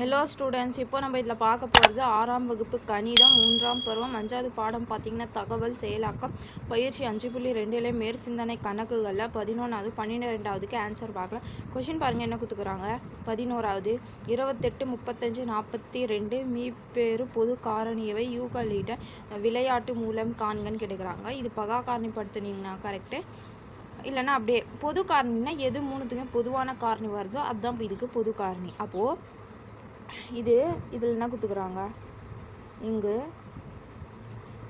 Hello students இப்போ நம்ம இதில் பார்க்க போகிறது ஆறாம் வகுப்பு கணிதம் மூன்றாம் பருவம் அஞ்சாவது பாடம். பார்த்திங்கன்னா தகவல் செயலாக்கம் பயிற்சி அஞ்சு புள்ளி ரெண்டுலேயே மேற் சிந்தனை கணக்குகளில் பதினொன்றாவது பன்னிரெண்டாவதுக்கு ஆன்சர் பார்க்கலாம். கொஷின் பாருங்கள் என்ன கொடுத்துக்குறாங்க பதினோராவது இருபத்தெட்டு முப்பத்தஞ்சு நாற்பத்தி ரெண்டு மீப்பேறு பொது காரணியவை யூகலிட விளையாட்டு மூலம் காண்கன்னு கேட்டுக்கிறாங்க இது பகா காரணிப்படுத்துனீங்கன்னா கரெக்டு இல்லைன்னா அப்படியே பொது காரணினா எது மூணுத்துக்கும் பொதுவான காரணி வருதோ அதுதான் இதுக்கு பொது காரணி. அப்போது இது இதில் என்ன கொடுத்துக்குறாங்க இங்கு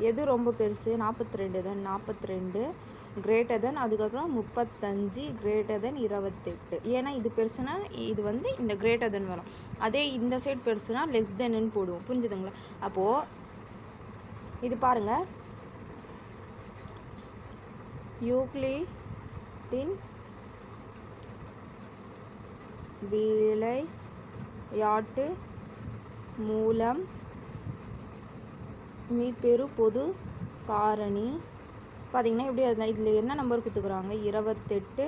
எது ரொம்ப பெருசு? நாற்பத்தி ரெண்டு தென் நாற்பத்தி ரெண்டு கிரேட்டர் தென் அதுக்கப்புறம் முப்பத்தஞ்சு கிரேட்டர் தென் இருபத்தெட்டு. ஏன்னா இது பெருசுனா இது வந்து இந்த கிரேட்டர் தென் வரும். அதே இந்த சைட் பெருசுனா லெஸ் தென்னு போடுவோம். புரிஞ்சுதுங்களா? அப்போது இது பாருங்கள் யூக்ளிடின் யாட்டு மூலம் மீப்பெரு பொது காரணி. பார்த்தீங்கன்னா எப்படி அது இதில் என்ன நம்பர் கொடுத்துக்குறாங்க? இருபத்தெட்டு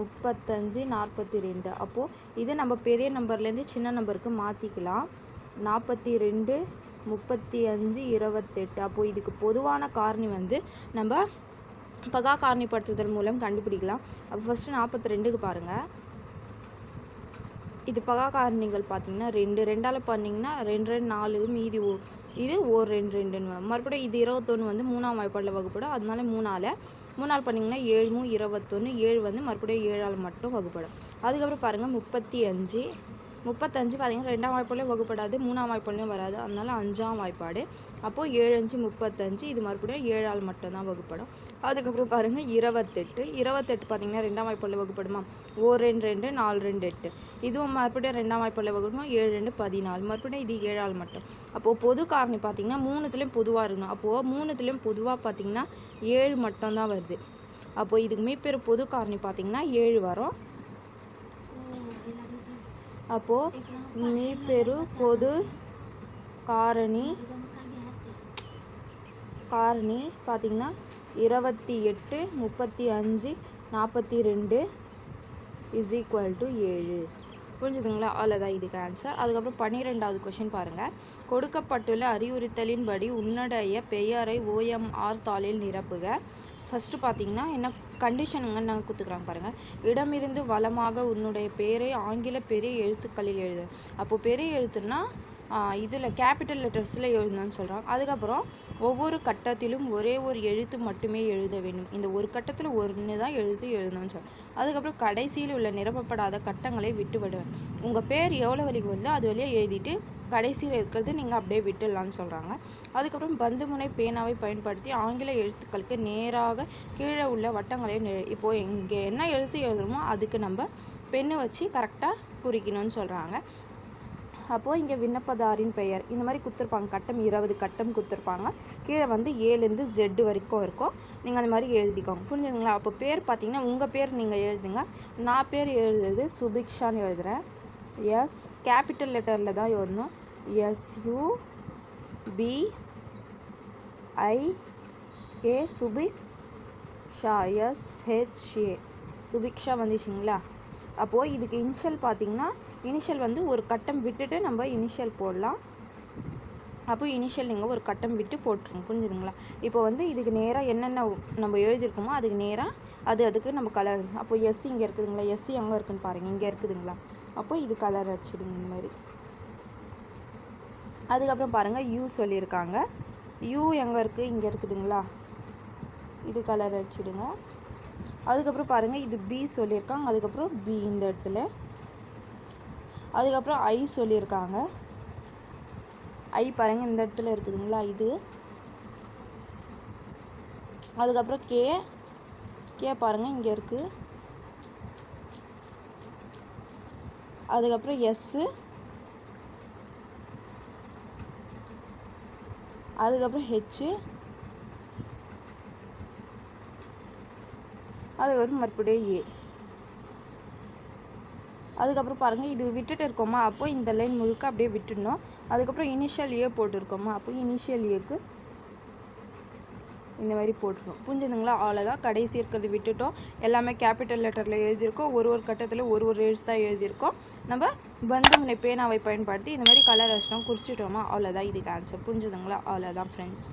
முப்பத்தஞ்சு நாற்பத்தி ரெண்டு அப்போது இது நம்ம பெரிய நம்பர்லேருந்து சின்ன நம்பருக்கு மாற்றிக்கலாம் நாற்பத்தி ரெண்டு முப்பத்தி அஞ்சு இருபத்தெட்டு அப்போது இதுக்கு பொதுவான காரணி வந்து நம்ம பகா காரணிப்படுத்துதல் மூலம் கண்டுபிடிக்கலாம். அப்போ ஃபஸ்ட்டு நாற்பத்தி ரெண்டுக்கு பாருங்கள் இது பகா காரணிகள் பார்த்தீங்கன்னா ரெண்டு ரெண்டால் பண்ணிங்கன்னா ரெண்டு ரெண்டு நாலு மீதி ஓ இது ஓர் ரெண்டு ரெண்டுன்னு மறுபடியும் இது இருபத்தொன்று வந்து மூணாம் வாய்ப்பாடில் வகுப்படும். அதனால மூணால் மூணால் பண்ணிங்கன்னா ஏழு மூணு இருபத்தொன்று ஏழு வந்து மறுபடியும் ஏழால் மட்டும் வகுப்படும். அதுக்கப்புறம் பாருங்கள் முப்பத்தி அஞ்சு முப்பத்தஞ்சு பார்த்தீங்கன்னா ரெண்டாம் வாய்ப்பாலையும் வகுப்படாது மூணாம் வாய்ப்பாலையும் வராது. அதனால் அஞ்சாம் வாய்ப்பாடு. அப்போது ஏழு அஞ்சு முப்பத்தஞ்சு இது மறுபடியும் ஏழால் மட்டும்தான் வகுப்படும். அதுக்கப்புறம் பாருங்கள் இருபத்தெட்டு. இருபத்தெட்டு பார்த்தீங்கன்னா ரெண்டாம் வாய்ப்பாலில் வகுப்படுமா? ஓ ரெண்டு ரெண்டு நாலு ரெண்டு எட்டு. இதுவும் மறுபடியும் ரெண்டாம் வாய்ப்பாலில் வகுப்படுமா ஏழு ரெண்டு பதினாலு. மறுபடியும் இது ஏழால் மட்டும். அப்போது பொது காரணி பார்த்தீங்கன்னா மூணுத்துலேயும் பொதுவாக இருக்கணும். அப்போது மூணுத்துலேயும் பொதுவாக பார்த்தீங்கன்னா ஏழு மட்டும்தான் வருது. அப்போது இதுக்கு மீப்பெரு பொது காரணி பார்த்தீங்கன்னா ஏழு வரும். அப்போது மீப்பெரு பொது காரணி காரணி பார்த்திங்கன்னா இருபத்தி எட்டு முப்பத்தி அஞ்சு நாற்பத்தி ரெண்டு இஸ் ஈக்குவல் டு ஏழு. புரிஞ்சுதுங்களா? அவ்வளோதான் இதுக்கு ஆன்சர் அதுக்கப்புறம் பன்னிரெண்டாவது கொஷின் பாருங்கள் கொடுக்கப்பட்டுள்ள அறிவுறுத்தலின்படி உன்னுடைய பெயரை ஓஎம்ஆர் தாளில் நிரப்புக. ஃபஸ்ட்டு பார்த்தீங்கன்னா என்ன கண்டிஷனுங்க நான் கொடுத்துக்குறாங்க பாருங்கள் இடமிருந்து வளமாக உன்னுடைய பேரை ஆங்கில பெரிய எழுத்துக்களில் எழுது. அப்போது பெரிய எழுத்துன்னா இதில் கேபிட்டல் லெட்டர்ஸில் எழுதணும்னு சொல்கிறாங்க அதுக்கப்புறம் ஒவ்வொரு கட்டத்திலும் ஒரே ஒரு எழுத்து மட்டுமே எழுத வேண்டும். இந்த ஒரு கட்டத்தில் ஒன்று தான் எழுத்து எழுதணும்னு சொல்கிறேன் அதுக்கப்புறம் கடைசியில் உள்ள நிரப்பப்படாத கட்டங்களை விட்டு விடுவேன். உங்கள் பேர் எவ்வளோ வழிக்கு வருதோ அது வழியாக எழுதிட்டு கடைசியில் இருக்கிறது நீங்கள் அப்படியே விட்டுடலான்னு சொல்கிறாங்க அதுக்கப்புறம் பந்து முனை பேனாவை பயன்படுத்தி ஆங்கில எழுத்துக்களுக்கு நேராக கீழே உள்ள வட்டங்களை இப்போது இங்கே என்ன எழுத்து எழுதுறோமோ அதுக்கு நம்ம பெண்ணை வச்சு கரெக்டாக குறிக்கணும்னு சொல்கிறாங்க அப்போது இங்கே விண்ணப்பதாரின் பெயர். இந்த மாதிரி கொடுத்துருப்பாங்க. கட்டம் இருபது கட்டம் கொடுத்துருப்பாங்க. கீழே வந்து ஏழுலேருந்து ஜெட்டு வரைக்கும் இருக்கும். நீங்கள் அந்த மாதிரி எழுதிக்கோங்க. புரிஞ்சுதுங்களா? அப்போ பேர் பார்த்தீங்கன்னா உங்கள் பேர் நீங்கள் எழுதுங்க. நான் பேர் எழுதுறது சுபிக்ஷான்னு எழுதுகிறேன் எஸ் கேபிட்டல் லெட்டரில் தான் எழுதணும். S U B I K Subiksha S H A Subiksha வந்துச்சிங்களா? அப்போது இதுக்கு இனிஷியல் பார்த்திங்கன்னா இனிஷியல் வந்து ஒரு கட்டம் விட்டுட்டு நம்ம இனிஷியல் போடலாம். அப்போ இனிஷியல் நீங்கள் ஒரு கட்டம் விட்டு போட்டுருங்க. புரிஞ்சுதுங்களா? இப்போ வந்து இதுக்கு நேராக என்னென்ன நம்ம எழுதியிருக்கோமோ அதுக்கு நேராக அது அதுக்கு நம்ம கலர் அப்போ எஸ் இங்கே இருக்குதுங்களா? எஸ் எங்கே இருக்குதுன்னு பாருங்கள் இங்கே இருக்குதுங்களா? அப்போ இது கலர் அடிச்சிடுங்க இந்த மாதிரி. அதுக்கப்புறம் பாருங்கள் யூ சொல்லியிருக்காங்க. யூ எங்கே இருக்குது இங்கே இருக்குதுங்களா? இது கலர் அடிச்சிடுங்க. அதுக்கப்புறம் பாருங்கள் இது பி சொல்லியிருக்காங்க. அதுக்கப்புறம் பி இந்த இடத்துல. அதுக்கப்புறம் ஐ சொல்லியிருக்காங்க. ஐ பாருங்கள் இந்த இடத்துல இருக்குதுங்களா இது? அதுக்கப்புறம் கே கே பாருங்கள் இங்கே இருக்குது அதுக்கப்புறம் எஸ்ஸு அதுக்கப்புறம் ஹெச்சு அதுக்கப்புறம் மறுபடியும் ஏ. அதுக்கப்புறம் பாருங்கள் இது விட்டுட்டு இருக்கோமா? அப்போ இந்த லைன் முழுக்க அப்படியே விட்டுடணும். அதுக்கப்புறம் இனிஷியல் ஏ போட்டிருக்கோமா? அப்போ இனிஷியல் ஏக்கு இந்த மாதிரி போட்டுருவோம் புரிஞ்சுதுங்களா? அவ்வளோதான் கடைசி இருக்கிறது விட்டுட்டோம். எல்லாமே கேபிட்டல் லெட்டரில் எழுதியிருக்கோம். ஒரு ஒரு கட்டத்தில் ஒரு ஒரு எழுத்து தான் எழுதியிருக்கோம். நம்ம பந்தமுனை பேனாவை பயன்படுத்தி இந்த மாதிரி கலர் அடிச்சிட்டோம் குறிச்சிட்டோமா? அவ்வளோதான் இதுக்கு ஆன்சர் புரிஞ்சுதுங்களா? அவ்வளோதான் ஃப்ரெண்ட்ஸ்